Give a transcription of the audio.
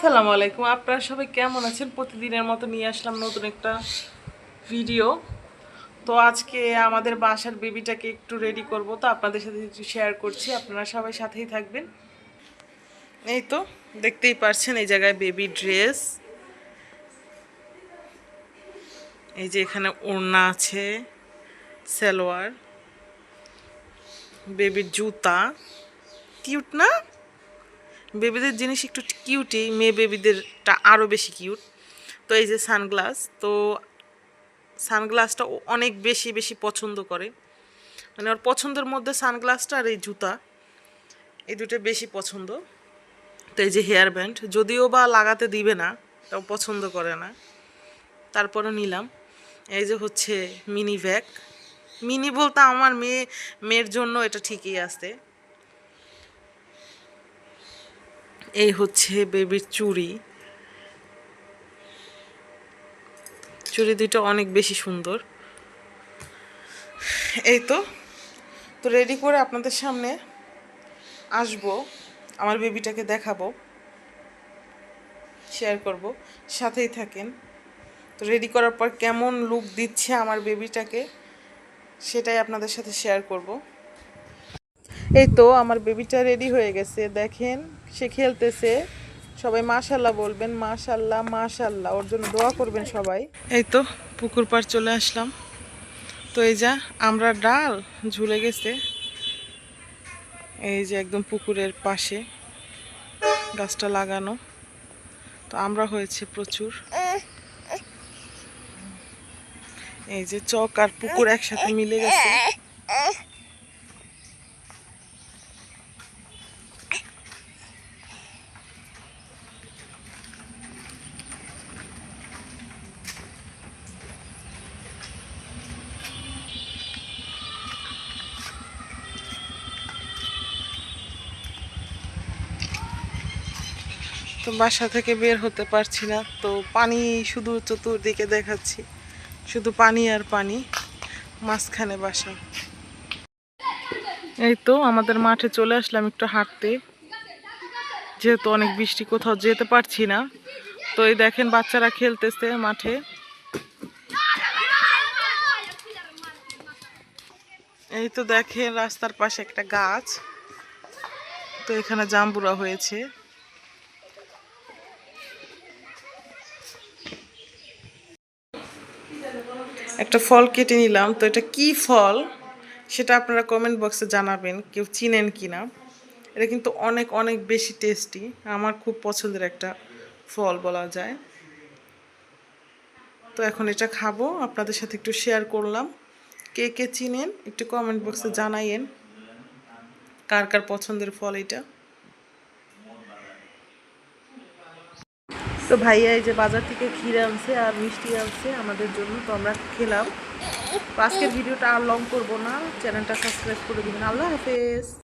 আসসালামু আলাইকুম। আপনারা সবাই কেমন আছেন? প্রতিদিনের মতো নিয়ে আসলাম নতুন একটা ভিডিও তো আজকে আমাদের বাসার বেবিটাকে একটু রেডি করব। তো আপনাদের সাথে একটু শেয়ার করছি। আপনারা সবাই সাথেই থাকবেন। এই তো, দেখতেই পারছেন এই জায়গায় বেবি ড্রেস এই যে এখানে ওড়না আছে, সালোয়ার বেবির জুতা। কিউট না? বেবিদের জিনিস একটু কিউটই মেয়ে বেবিদেরটা আরও বেশি কিউট তো এই যে সানগ্লাস, তো সানগ্লাসটা অনেক বেশি বেশি পছন্দ করে। মানে ওর পছন্দের মধ্যে সানগ্লাসটা আর এই জুতা, এই দুটো বেশি পছন্দ। তো এই যে হেয়ার ব্যান্ড যদিও বা লাগাতে দিবে না, তাও পছন্দ করে না। তারপরে নিলাম। এই যে হচ্ছে মিনি ব্যাগ মিনি বলতে আমার মেয়ে, মেয়ের জন্য এটা ঠিকই আছে। এই হচ্ছে বেবির চুড়ি। চুড়ি দুটো অনেক বেশি সুন্দর। এই তো তো রেডি করে আপনাদের সামনে আসব, আমার বেবিটাকে দেখাবো শেয়ার করব, সাথেই থাকেন। তো রেডি করার পর কেমন লুক দিচ্ছে আমার বেবিটাকে সেটাই আপনাদের সাথে শেয়ার করব। এই তো, আমার বেবিটা রেডি হয়ে গেছে, দেখেন। সে খেলতেছে। সবাই মাশাল্লাহ বলবেন, মাশাল্লাহ মাশাল্লাহ। ওর জন্য দোয়া করবেন সবাই। এই তো পুকুর পাড় চলে আসলাম। তো এই যা, আমরা ডাল ঝুলে গেছে। এই যে একদম পুকুরের পাশে গাছটা লাগানো। তো আমরা হয়েছে প্রচুর। এই যে চক আর পুকুর একসাথে মিলে গেছে। তো বাসা থেকে বের হতে পারছি না। তো পানি শুধু চতুর্দিকে দেখাচ্ছি। শুধু পানি আর পানি, মাঝখানে বাসা। এই তো আমাদের মাঠে চলে আসলাম একটু হাঁটতে। যেহেতু অনেক বৃষ্টি, কোথাও যেতে পারছি না। তো এই দেখেন বাচ্চারা খেলতেছে মাঠে। এই তো দেখেন রাস্তার পাশে একটা গাছ। তো এখানে জাম্বুরা হয়েছে। একটা ফল কেটে নিলাম। তো এটা কি ফল সেটা আপনারা কমেন্ট বক্সে জানাবেন, কেউ চিনেন কি না এটা কিন্তু অনেক অনেক বেশি টেস্টি আমার খুব পছন্দের একটা ফল বলা যায়। তো এখন এটা খাব, আপনাদের সাথে একটু শেয়ার করলাম। কে কে চিনেন একটু কমেন্ট বক্সে জানাইয়েন, কার কার পছন্দের ফল এটা। তো ভাইয়া এই যে বাজার থেকে ক্ষীর আনছে আর মিষ্টি আনছে আমাদের জন্য, তো আমরা খেলাম। আজকের ভিডিওটা আর লং করব না। চ্যানেলটা সাবস্ক্রাইব করে দেবেন। আল্লাহ হাফেজ।